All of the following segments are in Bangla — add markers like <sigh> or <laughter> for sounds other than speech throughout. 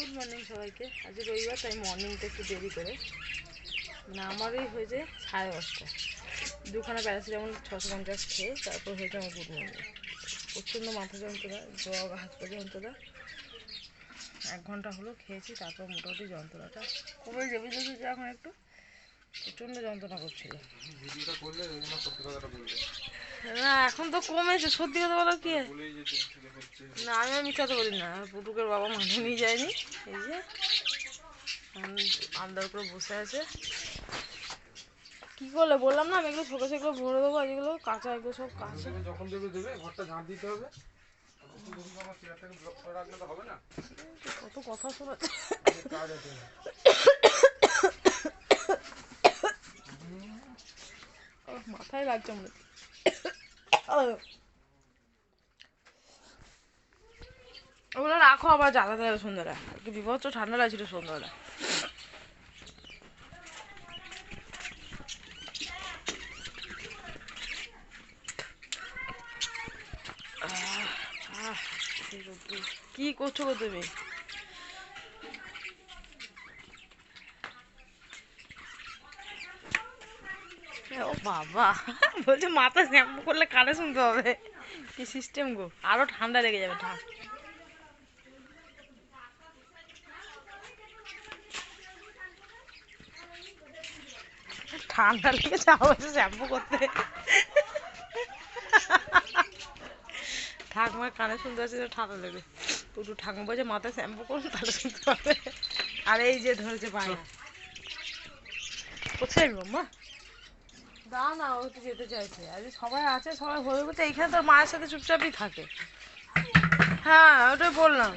গুড মর্নিং সবাইকে। আজকে রবিবার, তাই মর্নিংটা একটু দেরি করে। মানে আমারই হয়েছে সাড়ে দশটা। দুখানা প্যারাসিটামল, ছশো পঞ্চাশ খেয়ে তারপর হয়েছে আমার গুড মর্নিং। প্রচণ্ড মাথা যন্ত্রণা জগ হাত পা যন্ত্রণা। এক ঘণ্টা হলো খেয়েছি, তারপর মোটামুটি যন্ত্রণাটা কমে যাবে যদি এখন একটু। প্রচণ্ড যন্ত্রণা করছিল। না এখন তো কমেছে সত্যি কথা বলো কি? না আমি আর মিথ্যাতে বলি না। পুটুকের বাবা মানে নিয়ে যায়নি। এই যে আন্দার উপরে বসে আছে। কি করলে? বললাম না আমি এগুলো ছোটো সেগুলো ভরে দেবো আর এগুলো কাঁচা এগুলো সব কাঁচা। দেবে যখন দেবে দেবে। ঘরটা ঝাঁট দিতে হবে। শুধু শুধু আমার চেয়ারটাকে ব্লক করে রাখলে তো হবে না কত কথা শোনাচ্ছে লাগছে মনে হচ্ছে। আহ। ওগুলো রাখো আবার জ্বালাতে হবে সন্ধ্যাটা বিভৎস ঠান্ডা লাগছিল আহ, কি করছ গো তুমি ও বাবা, বলছে মাথা শ্যাম্পু করলে কানে শুনতে হবে। কি সিস্টেম গো? আরও ঠান্ডা লেগে যাবে, ঠান্ডা। ঠান্ডা লেগে যাব শ্যাম্পু করতে। ঠাকুমার কানে শুনতে পাচ্ছি ঠান্ডা লেগে। একটু ঠাকুমা বলছে মাথায় শ্যাম্পু করুন, তাহলে শুনতে পাবে আর এই যে ধরেছে পায়ে কোথায় মাম্মা না না, ও তো যেতে চাইছে। আরে সবাই আছে, সবাই হয়ে গেছে এখানে তো মায়ের সাথে চুপচাপই থাকে। হ্যাঁ ওটাই বললাম।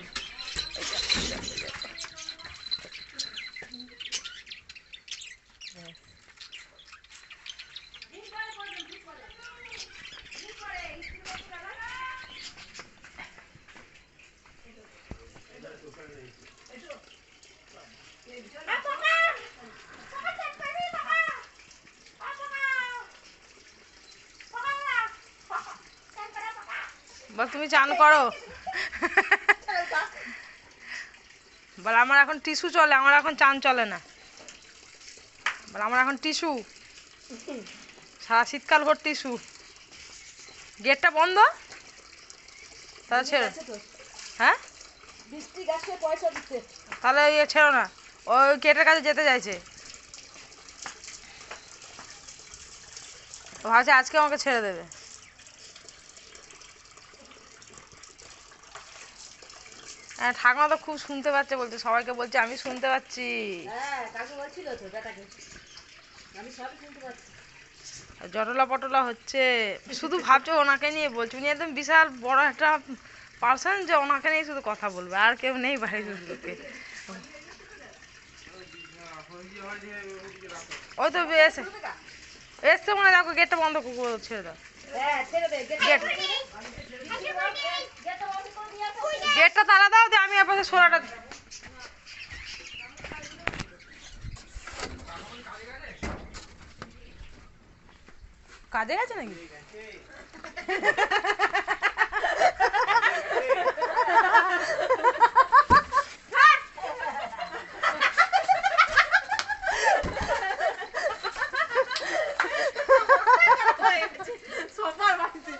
বল তুমি চান করো। বল আমার এখন টিস্যু চলে আমার এখন চান চলে না। বল আমার এখন টিস্যু। সারা শীতকাল ভর টিস্যু। গেটটা বন্ধ? তাহলে ছেড়ো। হ্যাঁ? তাহলে ইয়ে ছেড়ো না। ওই গেটের কাছে যেতে চাইছে। ভাবছে আজকে আমাকে ছেড়ে দেবে। হ্যাঁ ঠাকুমা তো খুব শুনতে পাচ্ছে বলছে সবাইকে বলছে আমি শুনতে পাচ্ছি। হ্যাঁ জটলা পটলা হচ্ছে শুধু ভাবছ ওনাকে নিয়ে বলছে উনি একদম বিশাল বড় একটা পার্সন যে ওনাকে নিয়ে শুধু কথা বলবে আর কেউ নেই বাড়ির লোকে। ওই তো এসে এসছে মনে হয় দেখো গেটটা বন্ধ করে ছেড়ে দাও। হ্যাঁ ছেড়ে দে গেট গেট গেটটা তালা দাও দিয়ে আমি আপনাদের সোলাটা কাজে গেছে নাকি <laughs> সবার বাড়িতে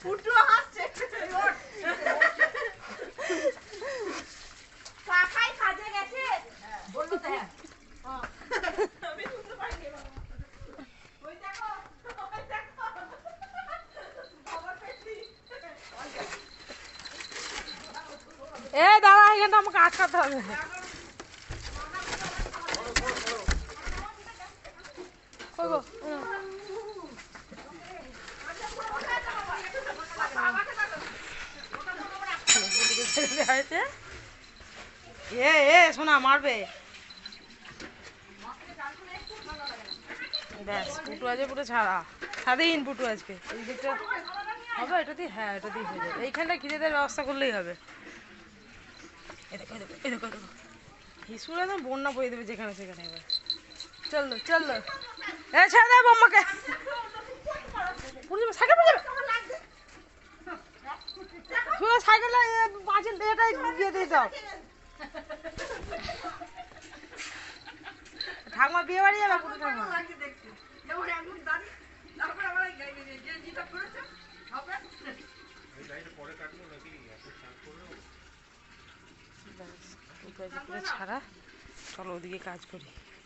ফুটু হাসছে কাকাই কাজে গেছে বলল তো হ্যাঁ আমি শুনতে পাইনি ওই দেখো ওই দেখো আমার পেটি এ দাঁড়া এখানটা আমাকে আটকাতে হবে। হয়েছে। এ এ শোনা মারবে। ব্যাস পুটু আছে পুরো ছাড়া। স্বাধীন পুটু আজকে। এই দিকটা হবে এটা দিয়ে হ্যাঁ এটা দিয়ে হয়ে যাবে। এইখানটা ঘিরে দেওয়ার ব্যবস্থা করলেই হবে। হিসুর একদম বন্যা বয়ে দেবে যেখানে সেখানে এবার। চলল চলল এ, ছেড়ে পড়ে যাবে সাইকেল ঠাকুমা বিয়ে বাড়ি যাবে ঠাকুমা? দুটো ছাড়া। চলো ওদিকে কাজ করি।